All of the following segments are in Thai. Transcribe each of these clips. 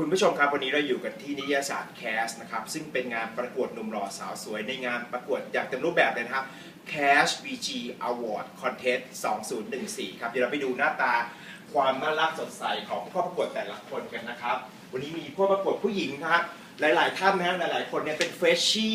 คุณผู้ชมครับวันนี้เราอยู่กันที่นิยสารแคสนะครับซึ่งเป็นงานประกวดหนุ่มหล่อสาวสวยในงานประกวดอย่างเต็มรูปแบบเลยนะครับ Cash VG Award Contest 2014 ครับเดี๋ยวเราไปดูหน้าตาความน่ารักสดใสของผู้เข้าประกวดแต่ละคนกันนะครับ วันนี้มีผู้ประกวดผู้หญิงนะครับหลาย ๆ ท่านนะฮะหลาย ๆ คนเนี่ยเป็นเฟชชี่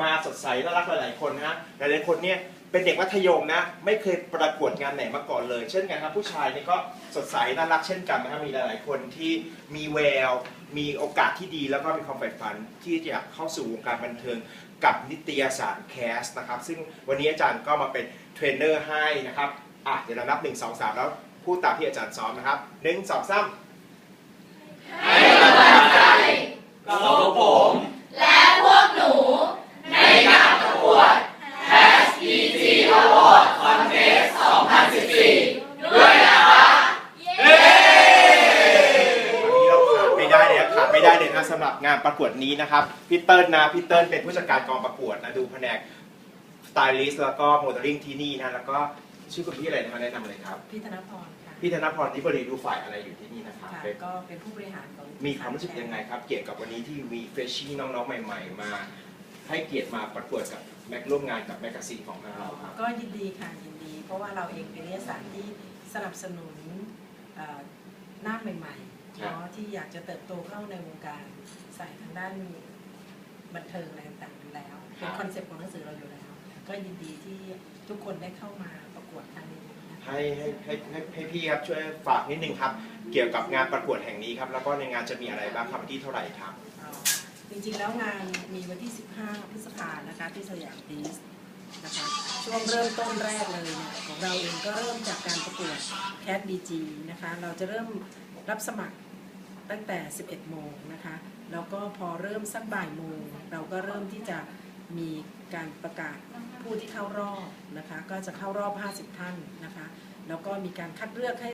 มาสดใสน่ารักหลาย ๆ คนนะฮะหลาย ๆ คนเนี่ย เป็นเด็กมัธยมนะ ไม่เคยประกวดงานไหนมาก่อนเลย เช่นกันครับผู้ชายนี่ก็สดใสน่ารักเช่นกันนะครับมีหลาย ๆ คนที่มีแวว มีโอกาสที่ดีแล้วก็มีความใฝ่ฝันที่จะเข้าสู่วงการบันเทิงกับนิตยสารแคสนะครับ ซึ่งวันนี้อาจารย์ก็มาเป็นเทรนเนอร์ให้นะครับอะเดี๋ยวเรานับ 1 2 3 แล้วพูดตามที่อาจารย์สอนนะครับ 1 2 3 ก็พวกผม และพวกหนู ในการประกวด SPG Award Contest 2014 ด้วยนะคะเย้วันนี้เราขาดไม่ได้เลยนะขาดไม่ได้เลยนะสำหรับงานประกวดนี้นะครับพี่เติ้ลนะพี่เติ้ลเป็นผู้จัดการกองประกวดนะดูแผนกสไตลิสต์แล้วก็โมเดลลิ่งที่นี่นะแล้วก็ชื่อคุณพี่อะไรนะคะแนะนำเลยครับ พี่ธนพรค่ะพี่ธนพรที่บริดูฝ่ายอะไรอยู่ที่นี่นะครับค่ะเป็นก็เป็นผู้บริหารของมีความรู้สึกยังไงครับ เกี่ยวกับวันนี้ที่มีเฟรชชี่น้องๆใหม่ ๆ มา ให้เกียรติมาประกวดกับแม็กร่วมงานกับแมกกาซีนของทางเราครับก็ยินดีค่ะยินดี เพราะว่าเราเองเป็นนิตยสารที่สนับสนุนเอ่อหน้าใหม่ๆครับเนาะที่อยากจะเติบโตเข้าในวงการใส่ทางด้านบันเทิงอะไรต่างๆอยู่แล้วเป็นคอนเซ็ปต์ของหนังสือเราอยู่แล้ว ก็ยินดีที่ทุกคนได้เข้ามาประกวดครั้งนี้นะคะให้ให้ให้ให้ให้พี่ครับช่วยฝากนิดนึงครับ เกี่ยวกับงานประกวดแห่งนี้ครับ แล้วก็ในงานจะมีอะไรบ้างครับวันที่เท่าไหร่ครับ อ๋อ จริงๆแล้วงานมีวันที่ 15 พฤษภานะคะที่สยามพีสนะคะช่วงเริ่มต้นแรกเลยเนี่ยของเราเองก็เริ่มจากการประกวดแคดบีจีนะคะเราจะเริ่มรับสมัครตั้งแต่ 11 โมงนะคะแล้วก็พอเริ่มสักบ่ายโมง เราก็เริ่มที่จะมีการประกาศผู้ที่เข้ารอบนะคะก็จะเข้ารอบ 50 ท่านนะคะแล้วก็มีการคัดเลือกให้